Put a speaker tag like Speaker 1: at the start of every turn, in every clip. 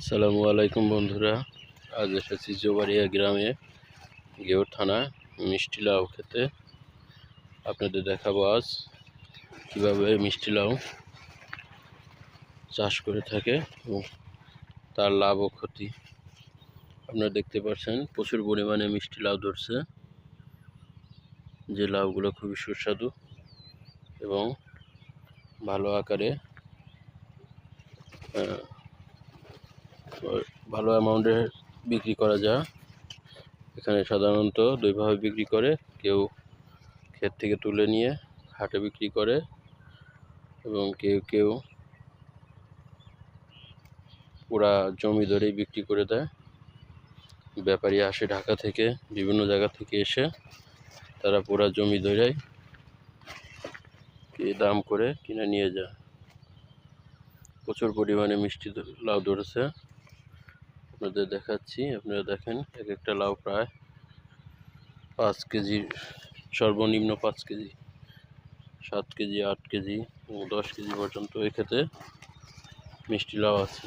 Speaker 1: আসসালামু আলাইকুম বন্ধুরা। আজ এসেছি জোবাড়িয়া গ্রামে গেউর থানা, মিষ্টি লাউ খেতে। আপনাদের দেখাবো আজ কীভাবে মিষ্টি লাউ চাষ করে থাকে এবং তার লাভ ও ক্ষতি। আপনারা দেখতে পাচ্ছেন, প্রচুর পরিমাণে মিষ্টি লাউ ধরছে। যে লাউগুলো খুবই সুস্বাদু এবং ভালো আকারে ভালো অ্যামাউন্টে বিক্রি করা যায়। এখানে সাধারণত দুইভাবে বিক্রি করে। কেউ ক্ষেত থেকে তুলে নিয়ে হাটে বিক্রি করে এবং কেউ কেউ পুরা জমি ধরেই বিক্রি করে দেয়। ব্যাপারী আসে ঢাকা থেকে, বিভিন্ন জায়গা থেকে এসে তারা পুরা জমি ধরেই কি দাম করে কিনে নিয়ে যায়। প্রচুর পরিমাণে মিষ্টি লাউ ধরেছে। আপনাদের দেখাচ্ছি, আপনারা দেখেন, এক একটা লাউ প্রায় পাঁচ কেজির সর্বনিম্ন পাঁচ কেজি, সাত কেজি, আট কেজি দশ কেজি পর্যন্ত এই ক্ষেতে মিষ্টি লাউ আছে।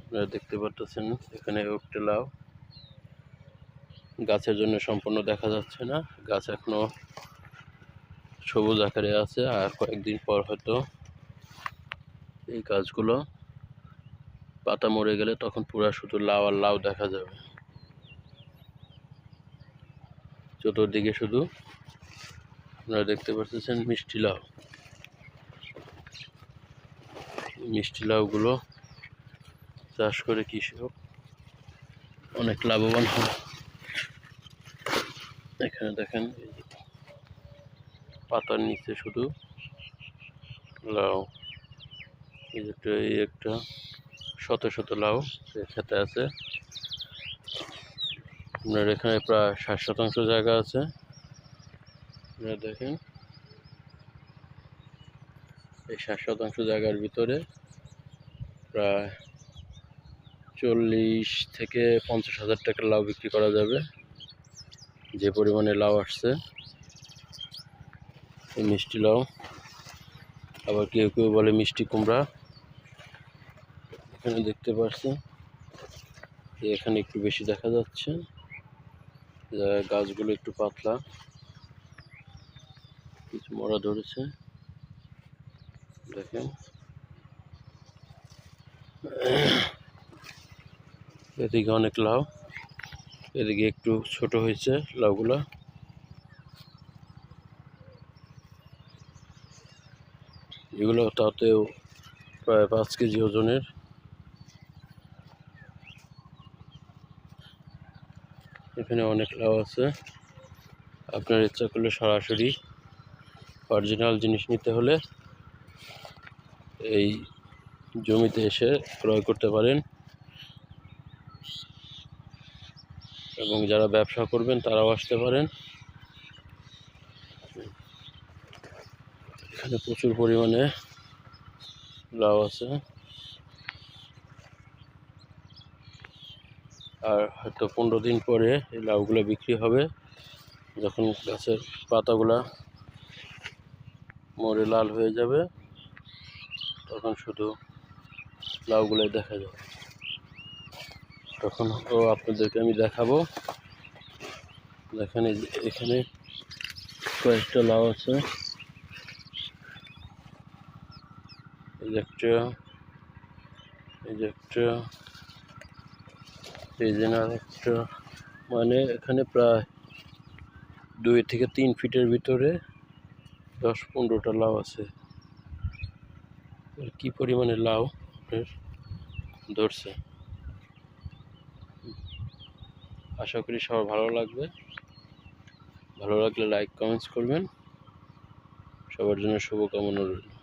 Speaker 1: আপনারা দেখতে পাচ্ছেন এখানে একটা লাউ। গাছের জন্য সম্পূর্ণ দেখা যাচ্ছে না, গাছ এখনও সবুজ আকারে আছে, আর কয়েকদিন পর হয়তো এই গাছগুলো পাতা মরে গেলে তখন পুরা শুধু লাউ আর লাউ দেখা যাবে। চতুর্দিকে শুধু আপনারা দেখতে পাচ্ছেন মিষ্টি লাউ। মিষ্টি লাউগুলো চাষ করে কৃষক অনেক লাভবান হয় এখানে দেখেন পাতার নিচে শুধু লাউ। এই একটা একটা। শত শত লাউ খেতে আছে। আপনার এখানে প্রায় ষাট শতাংশ জায়গা আছে। আপনারা দেখেন। এই ষাট শতাংশ জায়গার ভিতরে প্রায় চল্লিশ থেকে পঞ্চাশ হাজার টাকার লাউ বিক্রি করা যাবে। যে পরিমাণে লাউ আসছে। মিষ্টি লাউ। আবার কেউ কেউ বলে মিষ্টি কুমড়া। এখানে দেখতে পাচ্ছেন যে এখানে একটু বেশি দেখা যাচ্ছে। গাছগুলো একটু পাতলা। কিছু মরা ধরেছে। দেখেন। এদিকে অনেক লাউ। এদিকে একটু ছোট হয়েছে লাউগুলা। এগুলো তাতেও প্রায় পাঁচ কেজি ওজনের। এখানে অনেক লাউ আছে। আপনার ইচ্ছা করলে সরাসরি অরিজিনাল জিনিস নিতে হলে এই জমিতে এসে ক্রয় করতে পারেন। এবং যারা ব্যবসা করবেন, তারাও আসতে পারেন। এখানে প্রচুর পরিমাণে লাউ আছে। আর হয়তো পনেরো দিন পরে এই লাউগুলো বিক্রি হবে। যখন গাছের পাতাগুলা মরে লাল হয়ে যাবে, তখন শুধু লাউগুলোই দেখা যাবে। তখন ও আপনাদেরকে আমি দেখাবো। দেখেন এখানে কয়েকটা লাউ আছে। এই একটা এই একটা এই একটা মানে এখানে প্রায় দুই থেকে তিন ফিটের ভিতরে দশ পনেরোটা লাউ আছে। কি পরিমাণে লাউ আপনার ধরছে? আশা করি সবার ভালো লাগবে। ভালো লাগলে লাইক কমেন্টস করবেন। সবার জন্য শুভকামনা রইল।